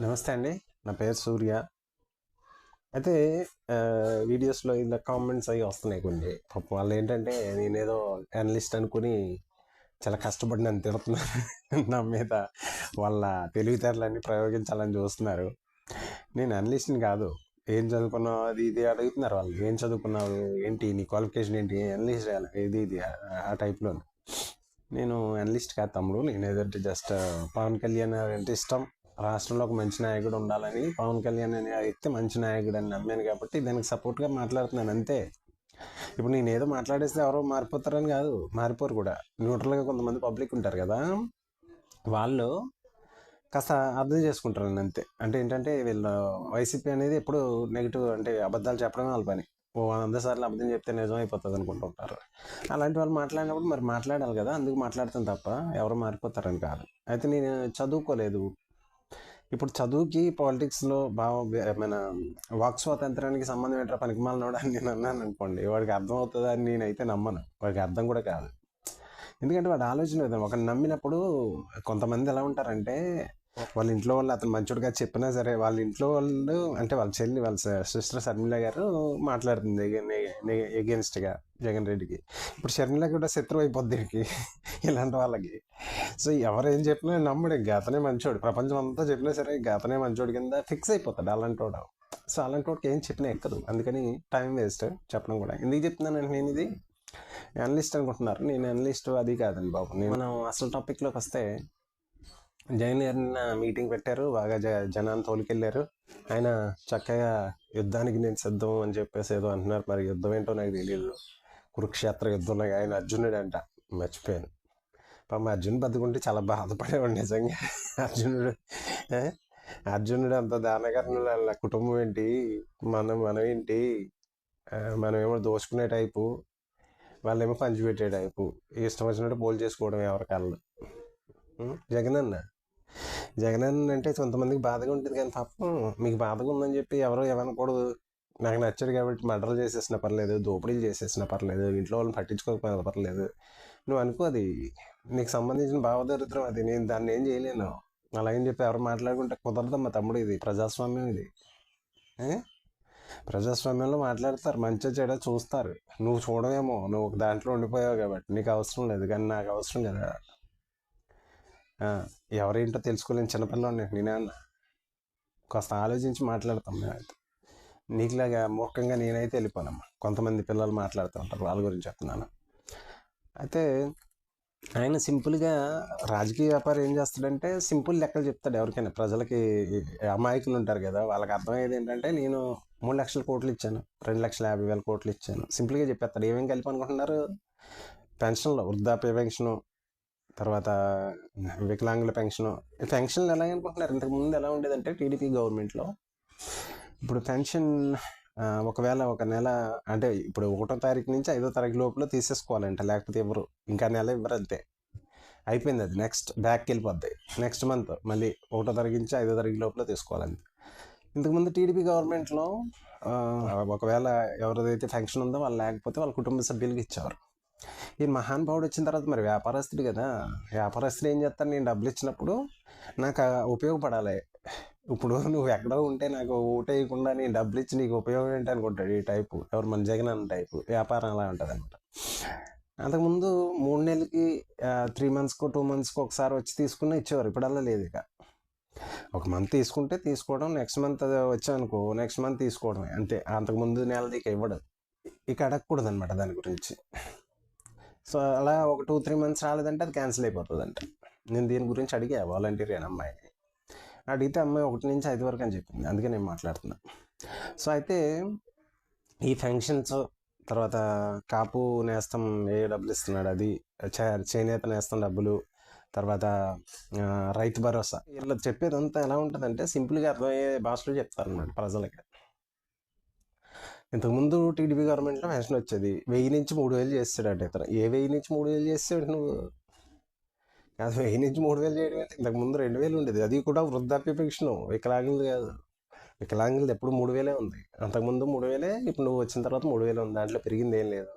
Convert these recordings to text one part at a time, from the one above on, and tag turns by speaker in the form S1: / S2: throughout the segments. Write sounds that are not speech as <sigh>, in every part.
S1: నమస్తే అండి. నా పేరు సూర్య. అయితే వీడియోస్లో ఇలా కామెంట్స్ అవి వస్తున్నాయి కొన్ని. పాపం వాళ్ళు ఏంటంటే నేనేదో అనలిస్ట్ అనుకుని చాలా కష్టపడి నన్ను తిడుతున్నారు. నా మీద వాళ్ళ తెలివితేటలన్నీ ప్రయోగించాలని చూస్తున్నారు. నేను అనలిస్ట్ని కాదు. ఏం చదువుకున్నావు? అది ఇది అడుగుతున్నారు వాళ్ళు. ఏం చదువుకున్నావు? ఏంటి? నీ క్వాలిఫికేషన్ ఏంటి? అనలిస్ట్ ఇది ఇది ఆ- ఆ టైప్లో నేను అనలిస్ట్ కాదు తమ్ముడు. నేను ఏదంటే జస్ట్ పవన్ కళ్యాణ్ అంటే ఇష్టం. రాష్ట్రంలో ఒక మంచి నాయకుడు ఉండాలని పవన్ కళ్యాణ్ అనే వ్యక్తి మంచి నాయకుడు అని నమ్మాను కాబట్టి దానికి సపోర్ట్గా మాట్లాడుతున్నాను అంతే. ఇప్పుడు నేను ఏదో మాట్లాడేస్తే ఎవరో మారిపోతారని కాదు మారిపోరు కూడా. న్యూట్రల్గా కొంతమంది పబ్లిక్ ఉంటారు కదా వాళ్ళు కాస్త అర్థం చేసుకుంటారు అంతే. అంటే ఏంటంటే వీళ్ళు వైసీపీ అనేది ఎప్పుడు నెగిటివ్ అంటే అబద్ధాలు చెప్పడమే వాళ్ళ పని. ఓ వంద సార్లు అబద్ధం చెప్తే నిజం అయిపోతుంది అనుకుంటుంటారు. అలాంటి వాళ్ళు మాట్లాడినప్పుడు మరి మాట్లాడాలి కదా అందుకు మాట్లాడతాను తప్ప ఎవరు మారిపోతారని కాదు. అయితే నేను చదువుకోలేదు ఇప్పుడు చదువుకి పాలిటిక్స్లో బాగా మన వాక్ స్వాతంత్రానికి సంబంధం ఏంటో పనికిమాలనోడు అని నేను అన్నాను అనుకోండి. వాడికి అర్థం అవుతుందా అని నేనైతే నమ్మను. వాడికి అర్థం కూడా కాదు. ఎందుకంటే వాడు ఆలోచన విధానం ఒక నమ్మినప్పుడు కొంతమంది ఎలా ఉంటారంటే వాళ్ళ ఇంట్లో వాళ్ళు అతను మంచోడుగా చెప్పినా సరే వాళ్ళ ఇంట్లో వాళ్ళు అంటే వాళ్ళ చెల్లి వాళ్ళ సిస్టర్ శర్మిల గారు మాట్లాడుతుంది ఎగెన్స్ట్గా జగన్ రెడ్డికి. ఇప్పుడు షర్మిల కూడా శత్రువు అయిపోద్ది ఇలాంటి వాళ్ళకి. సో ఎవరు ఏం చెప్పినా నమ్మడు ఇంక మంచోడు. ప్రపంచం అంతా చెప్పినా సరే గతనే మంచోడు కింద ఫిక్స్ అయిపోతాడు అలాంటి వాడు. సో అలాంటి వాడికి ఏం చెప్పినా ఎక్కదు. అందుకని టైం వేస్ట్ చెప్పడం కూడా. ఎందుకు చెప్తున్నానంటే నేను ఇది అనలిస్ట్ అనుకుంటున్నారు. నేను అనలిస్ట్ అది కాదండి బాబు. నేను మనం అసలు టాపిక్లోకి వస్తే జగన్ గారిని మీటింగ్ పెట్టారు. బాగా జ జనాన్ని తోలుకెళ్ళారు. ఆయన చక్కగా యుద్ధానికి నేను సిద్ధం అని చెప్పేసి ఏదో అంటున్నారు. మరి యుద్ధం ఏంటో నాకు తెలియదు కురుక్షేత్ర యుద్ధంలో ఆయన అర్జునుడు అంట మర్చిపోయాను. పాపం అర్జున్ బతుకుంటే చాలా బాధపడేవాడు నిజంగా. అర్జునుడు అర్జునుడు అంత దానకర్ణుడు వాళ్ళ కుటుంబం ఏంటి? మనం మనం ఏంటి? మనం మనమేమో దోచుకునే టైపు. వాళ్ళేమో పంచిపెట్టే టైపు. ఇష్టం వచ్చినట్టు పోల్ చేసుకోవడం ఎవరికల్లా జగన్ అన్న జగన్ అన్న అంటే కొంతమందికి బాధగా ఉంటుంది కానీ పాపం మీకు బాధగా ఉందని చెప్పి ఎవరు ఏమనకూడదు. నాకు నచ్చాడు కాబట్టి మర్డర్లు చేసేసిన పర్లేదు దోపిడీలు చేసేసిన పర్లేదు ఇంట్లో వాళ్ళని పట్టించుకోకపోయినా పర్లేదు. నువ్వు అనుకో అది. నీకు సంబంధించిన భావదరిద్రం అది. నేను దాన్ని ఏం చేయలేను. అలాగని చెప్పి ఎవరు మాట్లాడుకుంటే కుదరదమ్మా తమ్ముడు ఇది. ప్రజాస్వామ్యం ఇది. ప్రజాస్వామ్యంలో మాట్లాడతారు. మంచి చెడ చూస్తారు. నువ్వు చూడవేమో. నువ్వు దాంట్లో ఉండిపోయావు కాబట్టి. నీకు అవసరం లేదు. కానీ నాకు అవసరం కదా. ఎవరేంటో తెలుసుకోలేని చిన్నపిల్లని నేనే అన్నా. కాస్త ఆలోచించి మాట్లాడతాం మేమైతే నీకులాగా మూర్ఖంగా నేనైతే వెళ్ళిపోనమ్మా. కొంతమంది పిల్లలు మాట్లాడుతూ ఉంటారు. వాళ్ళ గురించి చెప్తున్నాను. అయితే ఆయన సింపుల్గా రాజకీయ వ్యాపారం ఏం చేస్తాడంటే సింపుల్ లెక్కలు చెప్తాడు ఎవరికైనా. ప్రజలకి అమాయకులు ఉంటారు కదా వాళ్ళకి అర్థమయ్యేది ఏంటంటే నేను మూడు లక్షల కోట్లు ఇచ్చాను రెండు లక్షల యాభై వేల కోట్లు ఇచ్చాను. సింపుల్గా చెప్పేస్తాడు. ఏమేమి కలిపి అనుకుంటున్నారు? పెన్షన్లో వృద్ధాప్య పెన్షను తర్వాత <laughs> వికలాంగుల పెన్షన్ పెన్షన్లు ఎలా అనుకుంటున్నారు? ఇంతకుముందు ఎలా ఉండేదంటే టీడీపీ గవర్నమెంట్లో ఇప్పుడు పెన్షన్ ఒకవేళ ఒక నెల అంటే ఇప్పుడు ఒకటో తారీఖు నుంచి ఐదో తారీఖు లోపల తీసేసుకోవాలంట. లేకపోతే ఎవరు ఇంకా నెల ఇవ్వరు అంతే. అయిపోయింది అది. నెక్స్ట్ బ్యాక్కి వెళ్ళిపోద్ది. నెక్స్ట్ మంత్ మళ్ళీ ఒకటో తారీఖు నుంచి ఐదో తారీఖు లోపల తీసుకోవాలంతే ఇంతకుముందు టీడీపీ గవర్నమెంట్లో ఒకవేళ ఎవరిదైతే ఫంక్షన్ ఉందో వాళ్ళు లేకపోతే వాళ్ళ కుటుంబ సభ్యులకి ఇచ్చేవారు. ఈ మహానుభావుడు వచ్చిన తర్వాత మరి వ్యాపారస్తుడు కదా వ్యాపారస్తుడు ఏం చేస్తాను నేను డబ్బులు ఇచ్చినప్పుడు నాకు ఉపయోగపడాలి. ఇప్పుడు నువ్వు ఎక్కడో ఉంటే నాకు ఓటేయకుండా నేను డబ్బులు ఇచ్చి నీకు ఉపయోగం ఏంటి అనుకుంటాడు ఈ టైపు. ఎవరు మన జగన్ అన్న టైపు. వ్యాపారం అలా ఉంటుంది అనమాట అంతకుముందు మూడు నెలలకి త్రీ మంత్స్కో టూ మంత్స్కి ఒకసారి వచ్చి తీసుకున్నా ఇచ్చేవారు. ఇప్పుడు అలా లేదు ఇక. ఒక మంత్ తీసుకుంటే తీసుకోవడం నెక్స్ట్ మంత్ వచ్చానుకో నెక్స్ట్ మంత్ తీసుకోవడమే. అంతే. అంతకుముందు నెలది ఇక ఇవ్వడం. ఇక అడగకూడదు అనమాట దాని గురించి. సో అలా ఒక టూ త్రీ మంత్స్ రాలేదంటే అది క్యాన్సిల్ అయిపోతుంది అంట నేను దీని గురించి అడిగా వాలంటీర్ అని అమ్మాయిని. అడిగితే అమ్మాయి ఒకటి నుంచి ఐదు వరకు అని చెప్పింది. అందుకే నేను మాట్లాడుతున్నా. సో అయితే ఈ ఫంక్షన్స్ తర్వాత కాపు నేస్తం ఏ డబ్బులు ఇస్తున్నాడు అది చే- చేనేత నేస్తం డబ్బులు తర్వాత రైతు భరోసా. ఇలా చెప్పేదంతా ఎలా ఉంటుందంటే సింపుల్గా అర్థమయ్యే భాషలో చెప్తారు అన్నమాట ప్రజలకి. ఇంతకుముందు టీడీపీ గవర్నమెంట్లో పెన్షన్ వచ్చేది. వెయ్యి నుంచి మూడు వేలు చేస్తాడట ఇతను. ఏ వెయ్యి నుంచి మూడు వేలు చేస్తాడు నువ్వు? కాదు వెయ్యి నుంచి మూడు వేలు చేయడం అంటే ఇంతకుముందు రెండు వేలు ఉండేది. అది కూడా వృద్ధాప్య పెన్షన్ వికలాంగులు కాదు. వికలాంగులది ఎప్పుడు మూడు వేలే ఉంది. అంతకుముందు మూడు వేలే ఇప్పుడు నువ్వు వచ్చిన తర్వాత మూడు వేలు ఉంది. దాంట్లో పెరిగింది ఏం లేదు.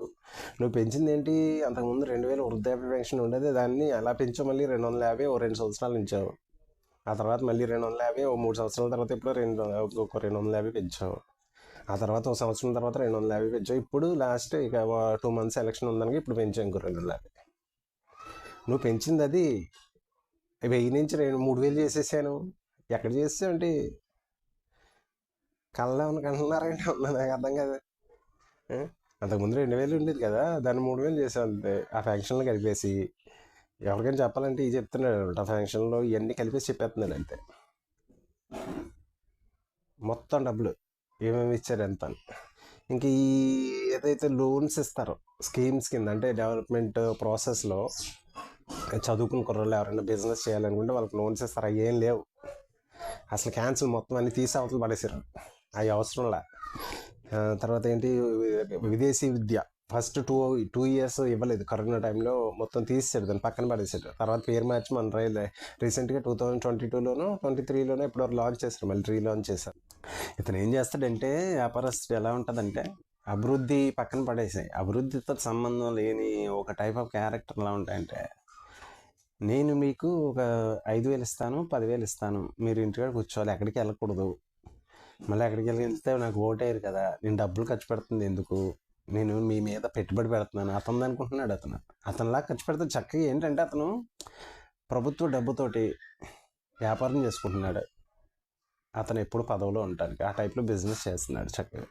S1: నువ్వు పెంచింది ఏంటి? అంతకుముందు రెండు వేలు వృద్ధాప్య పెన్షన్ ఉండేది. దాన్ని అలా పెంచావు మళ్ళీ రెండు వందల యాభై ఓ రెండు సంవత్సరాలు ఇచ్చావు ఆ తర్వాత మళ్ళీ రెండు వందల యాభై ఓ మూడు సంవత్సరాల తర్వాత ఇప్పుడు రెండు ఒక రెండు వందల యాభై పెంచావు. ఆ తర్వాత ఒక సంవత్సరం తర్వాత రెండు వందల యాభై పెంచాం. ఇప్పుడు లాస్ట్ ఇక టూ మంత్స్ ఎలక్షన్ ఉందనగా ఇప్పుడు పెంచాం ఇంకో రెండు వందల యాభై. నువ్వు పెంచింది అది వెయ్యి నుంచి రెండు మూడు వేలు చేసేసాను ఎక్కడ చేసావు అంటే కళ్ళ కంటున్నారంటే నాకు అర్థం కాదు. అంతకుముందు రెండు వేలు ఉండేది కదా దాన్ని మూడు వేలు చేసాం అంతే. ఆ ఫంక్షన్లు కలిపేసి. ఎవరికైనా చెప్పాలంటే ఇది చెప్తున్నాడు అనమాట ఆ ఫంక్షన్లో ఇవన్నీ కలిపేసి చెప్పేస్తున్నాడు అంతే. మొత్తం డబ్బులు. ఏమేమి ఇచ్చారు ఎంత అని. ఇంక ఈ ఏదైతే లోన్స్ ఇస్తారో స్కీమ్స్ కింద అంటే డెవలప్మెంట్ ప్రాసెస్లో చదువుకున్న కుర్రలు ఎవరైనా బిజినెస్ చేయాలనుకుంటే వాళ్ళకి లోన్స్ ఇస్తారు. అవి ఏం లేవు. అసలు క్యాన్సిల్ మొత్తం అన్ని తీసి అవతలు పడేసారు అవి అవసరంలా. తర్వాత ఏంటి? విదేశీ విద్య. ఫస్ట్ టూ టూ ఇయర్స్ ఇవ్వలేదు కరోనా టైంలో. మొత్తం తీసేసాడు దాన్ని పక్కన పడేసాడు తర్వాత పేరు మార్చి మన రైల్ రీసెంట్గా టూ థౌజండ్ ట్వంటీ టూలోనో ట్వంటీ త్రీలోనో ఇప్పుడు లాంచ్ చేశారు మళ్ళీ రీలాంచ్ చేశారు. ఇతను ఏం చేస్తాడంటే వ్యాపారస్తు ఎలా ఉంటుందంటే అభివృద్ధి పక్కన పడేసాయి అభివృద్ధితో సంబంధం లేని ఒక టైప్ ఆఫ్ క్యారెక్టర్ ఎలా ఉంటాయంటే నేను మీకు ఒక ఐదు వేలు ఇస్తాను పదివేలు ఇస్తాను మీరు ఇంటికాడ కూర్చోవాలి ఎక్కడికి వెళ్ళకూడదు. మళ్ళీ ఎక్కడికి వెళ్ళి వెళ్తే నాకు ఓటేరు కదా నేను డబ్బులు ఖర్చు పెడుతుంది ఎందుకు? నేను మీ మీద పెట్టుబడి పెడుతున్నాను అతను అనుకుంటున్నాడు అతను. అతనిలా ఖర్చు పెడితే చక్కగా ఏంటంటే అతను ప్రభుత్వ డబ్బుతోటి వ్యాపారం చేసుకుంటున్నాడు. అతను ఎప్పుడు పదవిలో ఉంటాడు. ఆ టైప్లో బిజినెస్ చేస్తున్నాడు చక్కగా.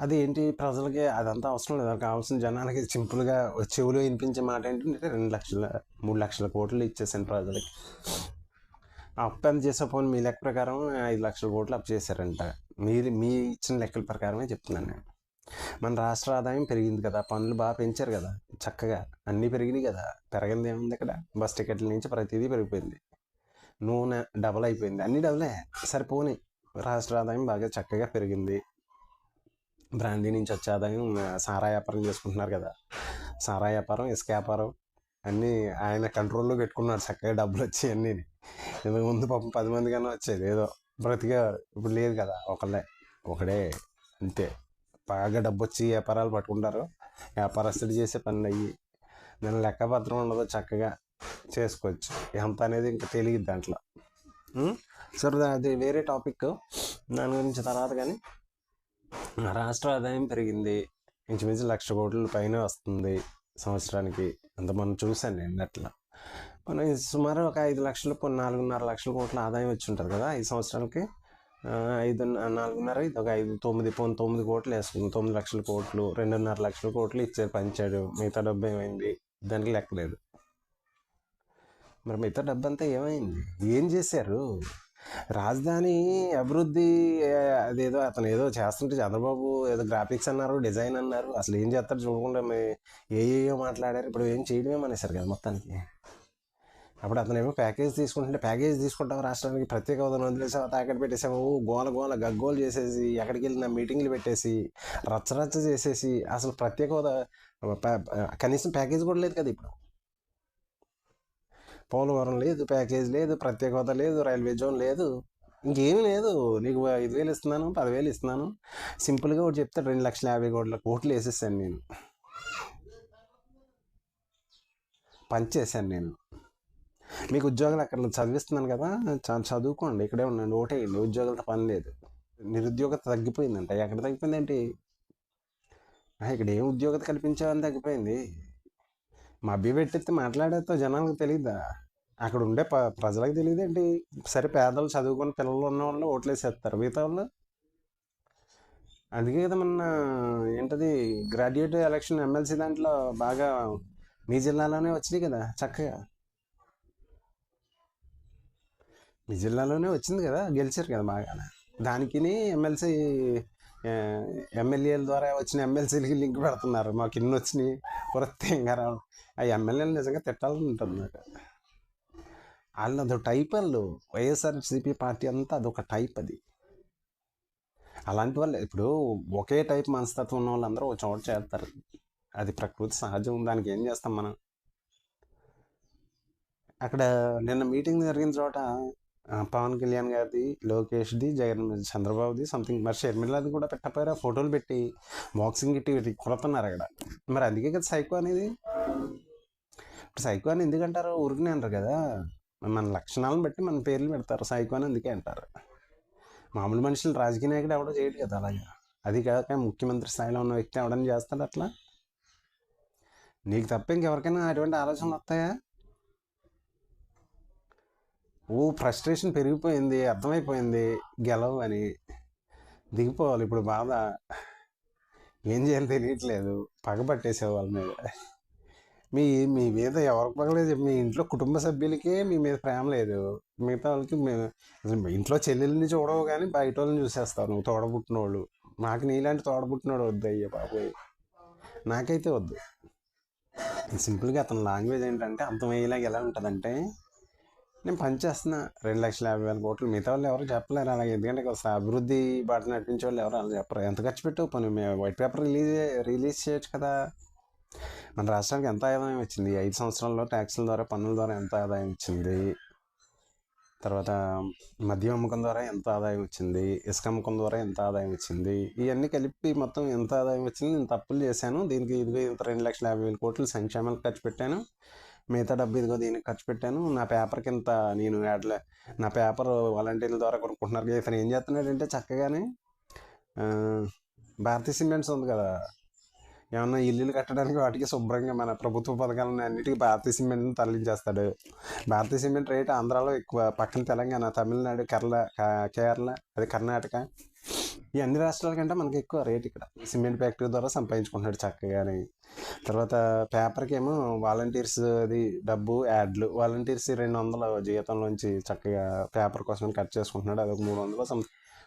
S1: అది ఏంటి ప్రజలకి అదంతా అవసరం లేదు. కావాల్సిన జనాలకి సింపుల్గా చెవులో వినిపించే మాట ఏంటంటే రెండు లక్షల మూడు లక్షల కోట్లు ఇచ్చేసాను ప్రజలకి. అప్పు ఎంత చేసే పోనీ మీ లెక్క ప్రకారం ఐదు లక్షల కోట్లు అప్పు చేశారంట. మీరు మీ ఇచ్చిన లెక్కల ప్రకారమే చెప్తున్నాను నేను. మన రాష్ట్ర ఆదాయం పెరిగింది కదా పనులు బాగా పెంచారు కదా చక్కగా అన్నీ పెరిగినాయి కదా పెరగింది ఏముంది ఇక్కడ? బస్ టికెట్ల నుంచి ప్రతిదీ పెరిగిపోయింది. నూనె డబల్ అయిపోయింది. అన్నీ డబులే సరిపోని. రాష్ట్ర ఆదాయం బాగా చక్కగా పెరిగింది. బ్రాండీ నుంచి వచ్చే ఆదాయం సారా వ్యాపారం చేసుకుంటున్నారు కదా. సారా వ్యాపారం ఇసుక వ్యాపారం అన్నీ ఆయన కంట్రోల్లో పెట్టుకున్నారు చక్కగా డబ్బులు వచ్చి అన్నీ ఇంతకుముందు పాపం పది మంది కన్నా వచ్చేది ఏదో. బ్రతిగా ఇప్పుడు లేదు కదా ఒకళ్ళే. ఒకడే అంతే. బాగా డబ్బు వచ్చి వ్యాపారాలు పట్టుకుంటారు. వ్యాపారస్తుడు చేసే పనులు అయ్యి దాని లెక్కపత్రం ఉండదు చక్కగా చేసుకోవచ్చు. ఎంత అనేది ఇంకా తెలియదు దాంట్లో. సరే అది వేరే టాపిక్ దాని గురించి తర్వాత కానీ. రాష్ట్ర ఆదాయం పెరిగింది. ఇంచుమించు లక్ష కోట్ల పైన వస్తుంది సంవత్సరానికి. అంత మనం చూసాను నేను అట్లా. మనం సుమారు ఒక ఐదు లక్షలు కొన్ని నాలుగున్నర లక్షల కోట్ల ఆదాయం వచ్చి ఉంటుంది కదా ఐదు సంవత్సరాలకి ఐదు నాలుగున్నర ఇది ఒక ఐదు తొమ్మిది పోను తొమ్మిది కోట్లు వేసుకుంది. తొమ్మిది లక్షల కోట్లు రెండున్నర లక్షల కోట్లు ఇచ్చారు పంచాడు. మిగతా డబ్బు ఏమైంది? దానికి లెక్కలేదు మరి మిగతా డబ్బు అంతా ఏమైంది? ఏం చేశారు? రాజధాని అభివృద్ధి అదేదో అతను ఏదో చేస్తుంటే చంద్రబాబు ఏదో గ్రాఫిక్స్ అన్నారు డిజైన్ అన్నారు. అసలు ఏం చేస్తారు చూడకుండా మే- ఏ ఏయో మాట్లాడారు? ఇప్పుడు ఏం చేయడమే మానేశారు కదా మొత్తానికి. అప్పుడు అతను ఏమో ప్యాకేజ్ తీసుకుంటుంటే ప్యాకేజ్ తీసుకుంటావు రాష్ట్రానికి ప్రత్యేక హోదాను వదిలేసావు తాకట్టు పెట్టేసావు గోల గోల గగ్గోలు చేసేసి ఎక్కడికి వెళ్ళినా మీటింగ్లు పెట్టేసి రచ్చరచ్చ చేసేసి అసలు ప్రత్యేక హోదా కనీసం ప్యాకేజ్ కూడా లేదు కదా ఇప్పుడు. పోలవరం లేదు ప్యాకేజ్ లేదు ప్రత్యేక హోదా లేదు రైల్వే జోన్ లేదు. ఇంకేమీ లేదు. నీకు ఐదు వేలు ఇస్తున్నాను పదివేలు ఇస్తున్నాను. సింపుల్గా ఒకటి చెప్తే రెండు లక్షల యాభై కోట్ల కోట్లు వేసేసాను నేను. పంచేసాను నేను. మీకు ఉద్యోగాలు అక్కడ చదివిస్తున్నాను కదా చ- చదువుకోండి ఇక్కడే ఉండండి ఓటేయండి ఉద్యోగాలతో పని లేదు. నిరుద్యోగత తగ్గిపోయిందంట. ఎక్కడ తగ్గిపోయిందేంటి? ఇక్కడ ఏం ఉద్యోగత కల్పించావని తగ్గిపోయింది. మా అబ్బి పెట్టిస్తే మాట్లాడేతో జనాలకు తెలియదా అక్కడ ఉండే ప ప్రజలకు తెలియదేంటి సరే పేదలు చదువుకుని పిల్లలు ఉన్న వాళ్ళు ఓట్లేసేస్తారు. మిగతా వాళ్ళు? అందుకే కదా మొన్న ఏంటది గ్రాడ్యుయేట్ ఎలక్షన్ ఎమ్మెల్సీ దాంట్లో బాగా మీ జిల్లాలోనే వచ్చినాయి కదా చక్కగా. మీ జిల్లాలోనే వచ్చింది కదా గెలిచారు కదా బాగా. దానికి ఎమ్మెల్సీ ఎమ్మెల్యేల ద్వారా వచ్చిన ఎమ్మెల్సీలకి లింక్ పెడుతున్నారు. మాకు ఇన్ని వచ్చినాయి ప్రత్యేకంగా రావడం. ఆ ఎమ్మెల్యేలు నిజంగా తిట్టాలని ఉంటుంది నాకు. వాళ్ళు అదొక టైప్ వాళ్ళు. వైఎస్ఆర్సీపీ పార్టీ అంతా అదొక టైప్ అది. అలాంటి వాళ్ళు. ఇప్పుడు ఒకే టైప్ మనస్తత్వం ఉన్న వాళ్ళందరూ ఒక చోట చేస్తారు అది ప్రకృతి సహజం. దానికి ఏం చేస్తాం మనం? అక్కడ నిన్న మీటింగ్ జరిగిన చోట పవన్ కళ్యాణ్ గారిది లోకేష్ది జగన్ చంద్రబాబుది సంథింగ్ మరి షర్మిలాది కూడా పెట్టపోయారు? ఆ ఫోటోలు పెట్టి బాక్సింగ్ ఇట్టి కొడుతున్నారు అక్కడ. మరి అందుకే కదా సైకో అనేది. ఇప్పుడు సైకో అని ఎందుకంటారు? ఊరికి అంటారు కదా. మన లక్షణాలను బట్టి మన పేర్లు పెడతారు. సైకో అని అందుకే అంటారు. మామూలు మనుషులు రాజకీయ నాయకుడు ఎవడో చేయడు కదా అలాగా. అది కాక ముఖ్యమంత్రి స్థాయిలో ఉన్న వ్యక్తి ఎవడని చేస్తాడు అట్లా? నీకు తప్ప ఇంకెవరికైనా అటువంటి ఆలోచనలు వస్తాయా? ఓ ఫ్రస్ట్రేషన్ పెరిగిపోయింది అర్థమైపోయింది. గెలవు అని దిగిపోవాలి ఇప్పుడు బాధ. ఏం చేయాలో తెలియట్లేదు. పగబట్టేసే వాళ్ళ మీద. మీ మీ మీద ఎవరికి పగలేదు మీ ఇంట్లో కుటుంబ సభ్యులకే మీ మీద ప్రేమ లేదు. మిగతా వాళ్ళకి మేము మీ ఇంట్లో చెల్లెల్ని చూడవు కానీ బయట వాళ్ళని చూసేస్తావు నువ్వు తోడబుట్టిన వాళ్ళు నాకు నీలాంటి తోడబుట్టినోడు వద్దు అయ్యే బాబోయ్ నాకైతే వద్దు. సింపుల్గా అతని లాంగ్వేజ్ ఏంటంటే అర్థమయ్యేలాగా ఎలా ఉంటుందంటే నేను పనిచేస్తున్నా రెండు లక్షల యాభై వేల కోట్లు. మిగతా వాళ్ళు ఎవరు చెప్పలేరు. అలాగే ఎందుకంటే అసలు అభివృద్ధి బాట నడిపించే వాళ్ళు ఎవరు అలా చెప్పరు. ఎంత ఖర్చు పెట్టావు పని. మేము వైట్ పేపర్ రిలీజ్ రిలీజ్ చేయొచ్చు కదా. మన రాష్ట్రానికి ఎంత ఆదాయం వచ్చింది? ఐదు సంవత్సరాల్లో ట్యాక్సుల ద్వారా పన్నుల ద్వారా ఎంత ఆదాయం వచ్చింది? తర్వాత మద్యం అమ్మకం ద్వారా ఎంత ఆదాయం వచ్చింది? ఇసుక అమ్మకం ద్వారా ఎంత ఆదాయం వచ్చింది? ఇవన్నీ కలిపి మొత్తం ఎంత ఆదాయం వచ్చింది? నేను తప్పులు చేశాను. దీనికి ఇదిగో ఇంత రెండు లక్షల యాభై వేల కోట్లు సంక్షేమాలకు ఖర్చు పెట్టాను. మిగతా డబ్బు ఇదిగో దీనికి ఖర్చు పెట్టాను. నా పేపర్ కింద నేను యాడ్లే నా పేపర్ వాలంటీర్ల ద్వారా కొనుక్కుంటున్నారు కదా. ఇతను ఏం చేస్తున్నాడంటే చక్కగానే భారతీయ సిమెంట్స్ ఉంది కదా. ఏమన్నా ఇల్లులు కట్టడానికి వాటికి శుభ్రంగా మన ప్రభుత్వ పథకాలను అన్నిటికీ భారతీయ సిమెంట్ని తరలించేస్తాడు. భారతీయ సిమెంట్ రేట్ ఆంధ్రాలో ఎక్కువ పక్కన తెలంగాణ తమిళనాడు కేరళ కేరళ అది కర్ణాటక ఈ అన్ని రాష్ట్రాల కంటే మనకి ఎక్కువ రేట్ ఇక్కడ. సిమెంట్ ఫ్యాక్టరీ ద్వారా సంపాదించుకుంటున్నాడు చక్కగాని తర్వాత పేపర్కి ఏమో వాలంటీర్స్ అది డబ్బు యాడ్లు వాలంటీర్స్ రెండు వందల జీతంలోంచి చక్కగా పేపర్ కోసం కట్ చేసుకుంటున్నాడు. అదొక మూడు వందలు some-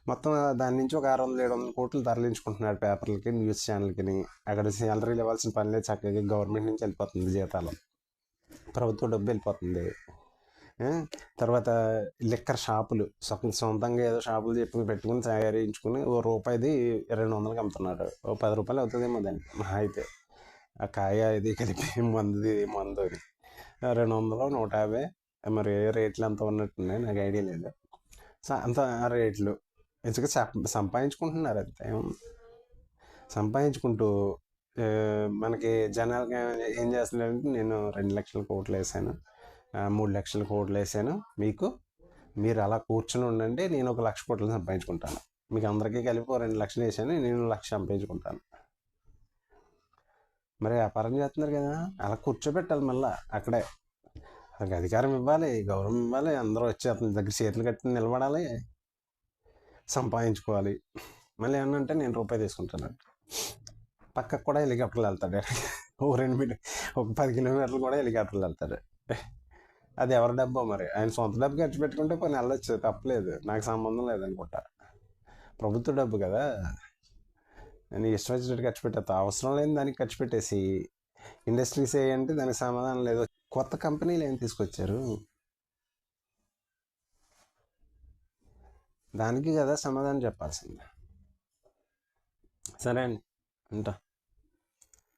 S1: మొత్తం దాని నుంచి ఒక ఆరు వందల ఏడు వందల కోట్లు తరలించుకుంటున్నాడు పేపర్లకి న్యూస్ ఛానల్కి అక్కడ శాలరీలు ఇవ్వాల్సిన పని లేదు. చక్కగా గవర్నమెంట్ నుంచి వెళ్ళిపోతుంది జీతాలు. ప్రభుత్వ డబ్బు వెళ్ళిపోతుంది. తర్వాత లిక్కర్ షాపులు. సొంత- సొంతంగా ఏదో షాపులు చెప్పి పెట్టుకుని తయారించుకుని ఓ రూపాయిది రెండు వందలకి అమ్ముతున్నాడు. ఓ పది రూపాయలు అవుతుందేమో దాన్ని మహా అయితే. ఆ కాయ ఇది కలిపి <laughs> మందుది మందు అది. రెండు వందలు నూట యాభై. మరి ఏ రేట్లు ఎంత ఉన్నట్టున్నాయి? నాకు ఐడియా లేదు. సో అంత ఆ రేట్లు. ఇసుక సంపాదించుకుంటున్నారు అంతే? సంపాదించుకుంటూ మనకి జనాలకి ఏం చేస్తున్నారంటే నేను రెండు లక్షల కోట్లు వేసాను. మూడు లక్షల కోట్లు వేసాను. మీకు మీరు అలా కూర్చుని ఉండండి నేను ఒక లక్ష కోట్లు సంపాదించుకుంటాను. మీకు అందరికీ కలిపి ఓ రెండు లక్షలు వేసాను నేను లక్ష సంపాదించుకుంటాను. మరి వ్యాపారం చేస్తున్నారు కదా అలా కూర్చోబెట్టాలి మళ్ళా అక్కడే. వాళ్ళకి అధికారం ఇవ్వాలి గౌరవం ఇవ్వాలి అందరూ వచ్చి అతని దగ్గర చేతులు కట్టి నిలబడాలి సంపాదించుకోవాలి. మళ్ళీ ఏమన్నంటే నేను రూపాయి తీసుకుంటాను. పక్కకు కూడా హెలికాప్టర్లు వెళ్తాడు. ఓ రెండు మీటర్ ఒక పది కిలోమీటర్లు కూడా హెలికాప్టర్లు వెళ్తాడు. అది ఎవరి డబ్బో మరి? ఆయన సొంత డబ్బు ఖర్చు పెట్టుకుంటే పని వెళ్ళొచ్చు తప్పలేదు. నాకు సంబంధం లేదనుకుంటా. ప్రభుత్వ డబ్బు కదా. నేను ఇష్టం వచ్చినట్టు ఖర్చు పెట్టేస్తా. అవసరం లేని దానికి ఖర్చు పెట్టేసి ఇండస్ట్రీస్ ఏంటి దానికి సమాధానం లేదు. కొత్త కంపెనీలు ఏం తీసుకొచ్చారు? దానికి కదా సమాధానం చెప్పాల్సింది. సరే అండి ఉంటా.